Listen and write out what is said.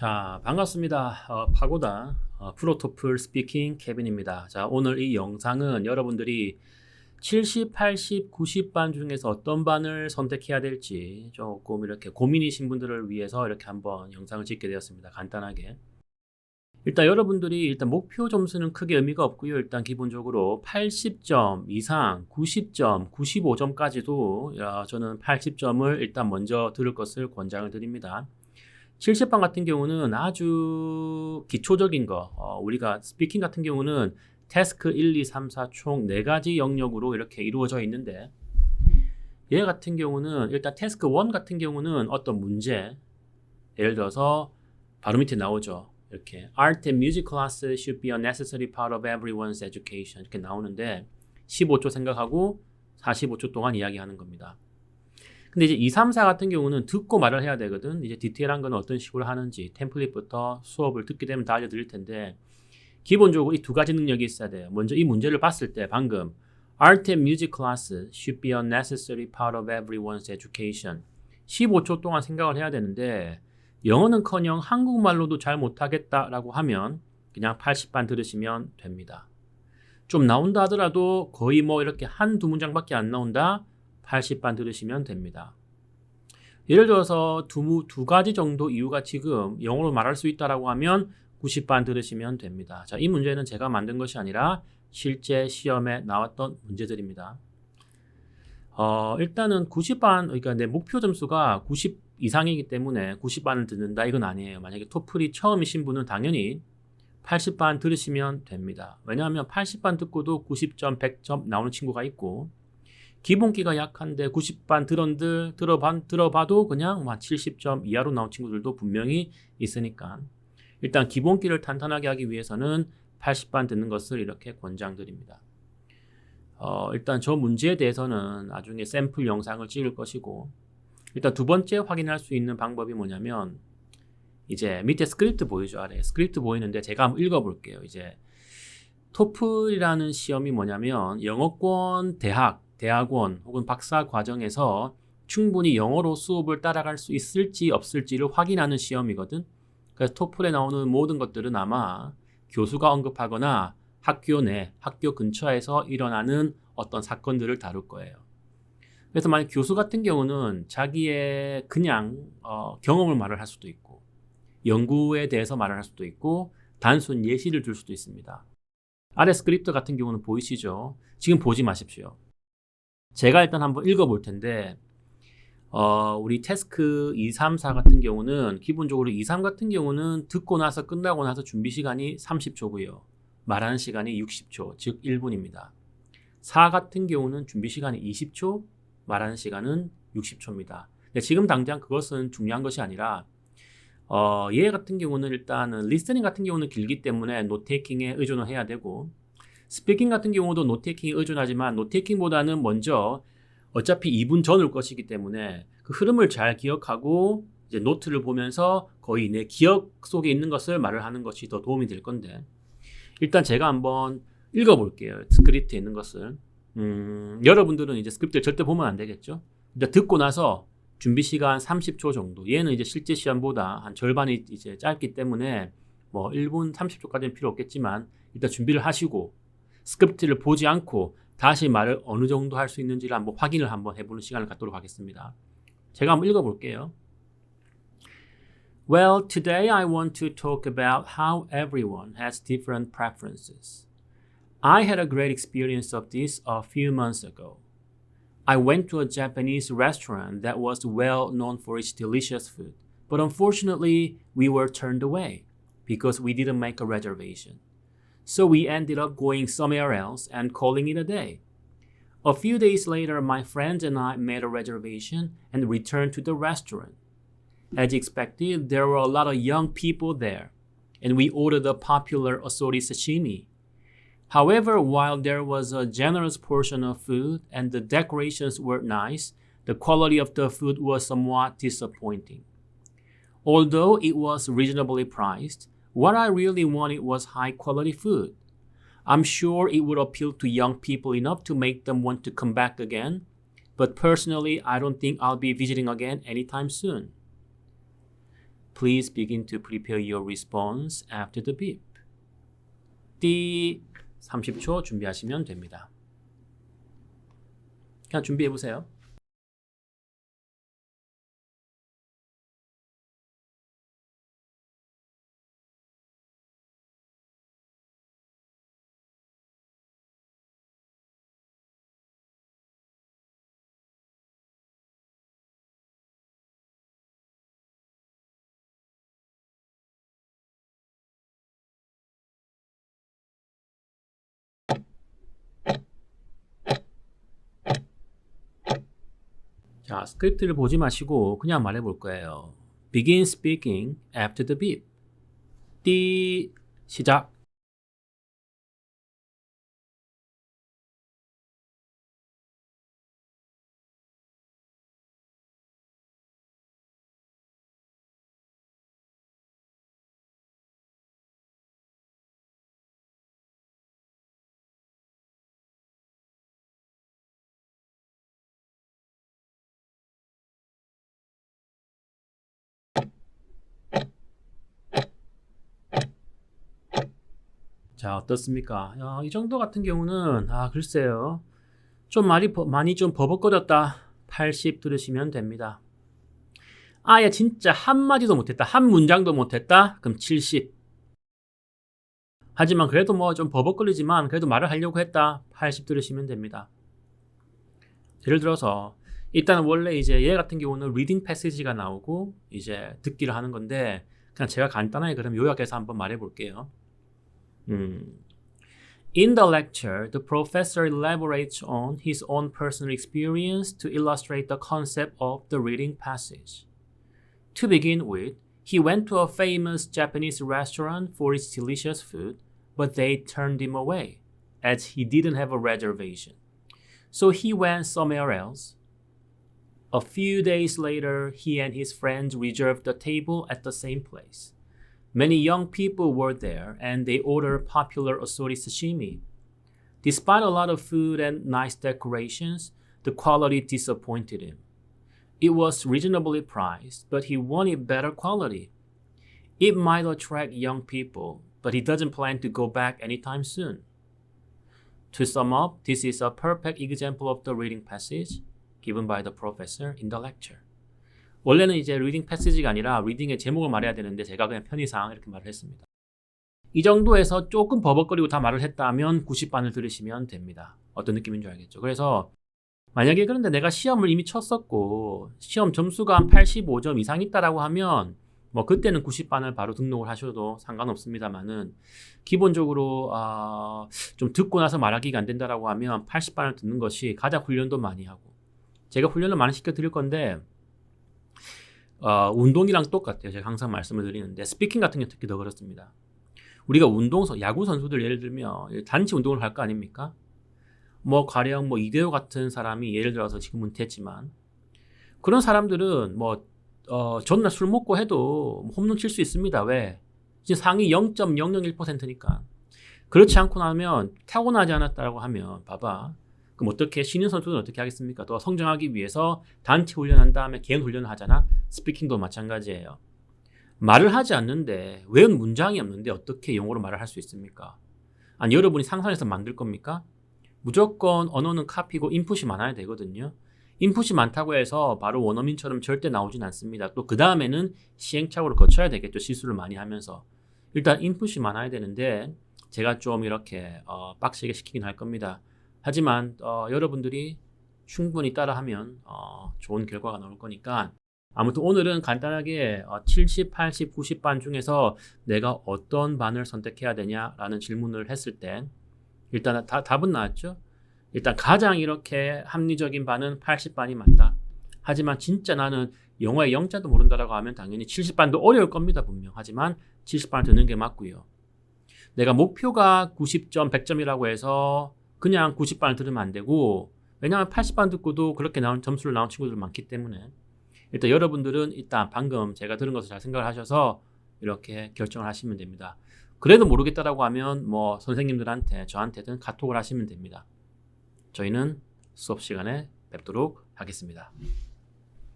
자, 반갑습니다. 어, 파고다 어, 프로토플 스피킹 케빈입니다. 자, 오늘 이 영상은 여러분들이 70, 80, 90반 중에서 어떤 반을 선택해야 될지 조금 이렇게 고민이신 분들을 위해서 이렇게 한번 영상을 찍게 되었습니다. 간단하게. 일단 여러분들이 일단 목표 점수는 크게 의미가 없고요. 일단 기본적으로 80점 이상, 90점, 95점까지도 저는 80점을 일단 먼저 들을 것을 권장을 드립니다. 70반 같은 경우는 아주 기초적인 거, 어, 우리가 스피킹 같은 경우는 태스크 1, 2, 3, 4 총 4가지 영역으로 이렇게 이루어져 있는데 얘 같은 경우는 일단 태스크 1 같은 경우는 어떤 문제 예를 들어서 바로 밑에 나오죠. 이렇게 Art and music classes should be a necessary part of everyone's education 이렇게 나오는데 15초 생각하고 45초 동안 이야기하는 겁니다. 근데 이제 2, 3, 4 같은 경우는 듣고 말을 해야 되거든. 이제 디테일한 건 어떤 식으로 하는지 템플릿부터 수업을 듣게 되면 다 알려드릴 텐데 기본적으로 이 두 가지 능력이 있어야 돼요. 먼저 이 문제를 봤을 때 방금 Art and music classes should be a necessary part of everyone's education. 15초 동안 생각을 해야 되는데 영어는커녕 한국말로도 잘 못하겠다라고 하면 그냥 80반 들으시면 됩니다. 좀 나온다 하더라도 거의 뭐 이렇게 한 두 문장밖에 안 나온다. 80반 들으시면 됩니다. 예를 들어서 두, 두 가지 정도 이유가 지금 영어로 말할 수 있다라고 하면 90반 들으시면 됩니다. 자, 이 문제는 제가 만든 것이 아니라 실제 시험에 나왔던 문제들입니다. 어, 일단은 90반, 그러니까 내 목표 점수가 90 이상이기 때문에 90반을 듣는다 이건 아니에요. 만약에 토플이 처음이신 분은 당연히 80반 들으시면 됩니다. 왜냐하면 80반 듣고도 90점, 100점 나오는 친구가 있고 기본기가 약한데 90반 들었들 들어봐, 들어봐도 그냥 뭐 70점 이하로 나온 친구들도 분명히 있으니까 일단 기본기를 탄탄하게 하기 위해서는 80반 듣는 것을 이렇게 권장드립니다. 어, 일단 저 문제에 대해서는 나중에 샘플 영상을 찍을 것이고 일단 두 번째 확인할 수 있는 방법이 뭐냐면 이제 밑에 스크립트 보이죠 아래 스크립트 보이는데 제가 한번 읽어볼게요 이제 토플이라는 시험이 뭐냐면 영어권 대학 대학원 혹은 박사 과정에서 충분히 영어로 수업을 따라갈 수 있을지 없을지를 확인하는 시험이거든. 그래서 토플에 나오는 모든 것들은 아마 교수가 언급하거나 학교 내, 학교 근처에서 일어나는 어떤 사건들을 다룰 거예요. 그래서 만약 교수 같은 경우는 자기의 그냥 어, 경험을 말을 할 수도 있고 연구에 대해서 말을 할 수도 있고 단순 예시를 줄 수도 있습니다. 아래 스크립트 같은 경우는 보이시죠? 지금 보지 마십시오. 제가 일단 한번 읽어볼 텐데 어, 우리 태스크 2, 3, 4 같은 경우는 기본적으로 2, 3 같은 경우는 듣고 나서 끝나고 나서 준비 시간이 30초고요. 말하는 시간이 60초, 즉 1분입니다. 4 같은 경우는 준비 시간이 20초, 말하는 시간은 60초입니다. 근데 지금 당장 그것은 중요한 것이 아니라 어, 얘 같은 경우는 일단은 리스닝 같은 경우는 길기 때문에 노테이킹에 의존을 해야 되고 스피킹 같은 경우도 노테이킹에 의존하지만 노테이킹보다는 먼저 어차피 2분 전을 것이기 때문에 그 흐름을 잘 기억하고 이제 노트를 보면서 거의 내 기억 속에 있는 것을 말을 하는 것이 더 도움이 될 건데 일단 제가 한번 읽어볼게요. 스크립트에 있는 것을. 음, 여러분들은 이제 스크립트를 절대 보면 안 되겠죠. 이제 듣고 나서 준비 시간 30초 정도. 얘는 이제 실제 시험보다 한 절반이 이제 짧기 때문에 뭐 1분 30초까지는 필요 없겠지만 일단 준비를 하시고 스크립트를 보지 않고 다시 말을 어느 정도 할 수 있는지를 한번 확인을 한번 해보는 시간을 갖도록 하겠습니다. 제가 한번 읽어볼게요. Well, today I want to talk about how everyone has different preferences. I had a great experience of this a few months ago. I went to a Japanese restaurant that was well known for its delicious food, but unfortunately, we were turned away because we didn't make a reservation. so we ended up going somewhere else and calling it a day. A few days later, my friends and I made a reservation and returned to the restaurant. As expected, there were a lot of young people there, and we ordered the popular osori sashimi. However, while there was a generous portion of food and the decorations were nice, the quality of the food was somewhat disappointing. Although it was reasonably priced, what I really wanted was high quality food. I'm sure it would appeal to young people enough to make them want to come back again, but personally, I don't think I'll be visiting again anytime soon. Please begin to prepare your response after the beep. 띠 30초 준비하시면 됩니다. 그냥 준비해 보세요. 자, 스크립트를 보지 마시고 그냥 말해 볼 거예요. Begin speaking after the beep. 띠 시작. 자, 어떻습니까? 야, 이 정도 같은 경우는 아, 글쎄요. 좀 많이 버- 많이 좀 버벅거렸다. 80 들으시면 됩니다. 아예 진짜 한 마디도 못했다. 한 문장도 못했다. 그럼 70. 하지만 그래도 뭐 좀 버벅거리지만 그래도 말을 하려고 했다. 80 들으시면 됩니다. 예를 들어서 일단 원래 이제 얘 같은 경우는 리딩 패시지가 나오고 이제 듣기를 하는 건데 그냥 제가 간단하게 그럼 요약해서 한번 말해 볼게요. 음. In the lecture, the professor elaborates on his own personal experience to illustrate the concept of the reading passage. To begin with, he went to a famous Japanese restaurant for its delicious food, but they turned him away, as he didn't have a reservation. So he went somewhere else. A few days later, he and his friends reserved a table at the same place. Many young people were there and they ordered popular osori sashimi. Despite a lot of food and nice decorations, the quality disappointed him. It was reasonably priced, but he wanted better quality. It might attract young people, but he doesn't plan to go back anytime soon. To sum up, this is a perfect example of the reading passage given by the professor in the lecture. 원래는 이제 리딩 패시지가 아니라 리딩의 제목을 말해야 되는데 제가 그냥 편의상 이렇게 말을 했습니다. 이 정도에서 조금 버벅거리고 다 말을 했다면 90반을 들으시면 됩니다. 어떤 느낌인 줄 알겠죠. 그래서 만약에 그런데 내가 시험을 이미 쳤었고 시험 점수가 한 85점 이상 있다라고 하면 뭐 그때는 90반을 바로 등록을 하셔도 상관없습니다만은 기본적으로 아, 좀 듣고 나서 말하기가 안 된다라고 하면 80반을 듣는 것이 가장 훈련도 많이 하고 제가 훈련을 많이 시켜 드릴 건데 어, 운동이랑 똑같아요. 제가 항상 말씀을 드리는데 스피킹 같은 게 특히 더 그렇습니다. 우리가 운동선 야구 선수들 예를 들면 단체 운동을 할 거 아닙니까? 뭐 가령 뭐 이대호 같은 사람이 예를 들어서 지금 은퇴했지만 그런 사람들은 뭐 어, 전날 술 먹고 해도 뭐 홈런 칠 수 있습니다. 왜? 이제 상위 0.001%니까. 그렇지 않고 나면 타고나지 않았다라고 하면 봐봐. 그럼 어떻게 신인 선수는 어떻게 하겠습니까? 또 성장하기 위해서 단체 훈련한 다음에 개인 훈련을 하잖아. 스피킹도 마찬가지예요. 말을 하지 않는데 외운 문장이 없는데 어떻게 영어로 말을 할 수 있습니까? 아니 여러분이 상상해서 만들 겁니까? 무조건 언어는 카피고 인풋이 많아야 되거든요. 인풋이 많다고 해서 바로 원어민처럼 절대 나오진 않습니다. 또 그 다음에는 시행착오를 거쳐야 되겠죠. 실수를 많이 하면서. 일단 인풋이 많아야 되는데 제가 좀 이렇게 어, 빡세게 시키긴 할 겁니다. 하지만 어, 여러분들이 충분히 따라하면 어, 좋은 결과가 나올 거니까 아무튼 오늘은 간단하게 어, 70, 80, 90반 중에서 내가 어떤 반을 선택해야 되냐라는 질문을 했을 때 일단 다, 답은 나왔죠. 일단 가장 이렇게 합리적인 반은 80반이 맞다. 하지만 진짜 나는 영어의 영자도 모른다라고 하면 당연히 70반도 어려울 겁니다 분명. 하지만 70반을 듣는 게 맞고요. 내가 목표가 90점, 100점이라고 해서 그냥 90반을 들으면 안 되고 왜냐하면 80반 듣고도 그렇게 나온 점수를 나온 친구들 많기 때문에 일단 여러분들은 일단 방금 제가 들은 것을 잘 생각을 하셔서 이렇게 결정을 하시면 됩니다. 그래도 모르겠다라고 하면 뭐 선생님들한테 저한테든 카톡을 하시면 됩니다. 저희는 수업 시간에 뵙도록 하겠습니다.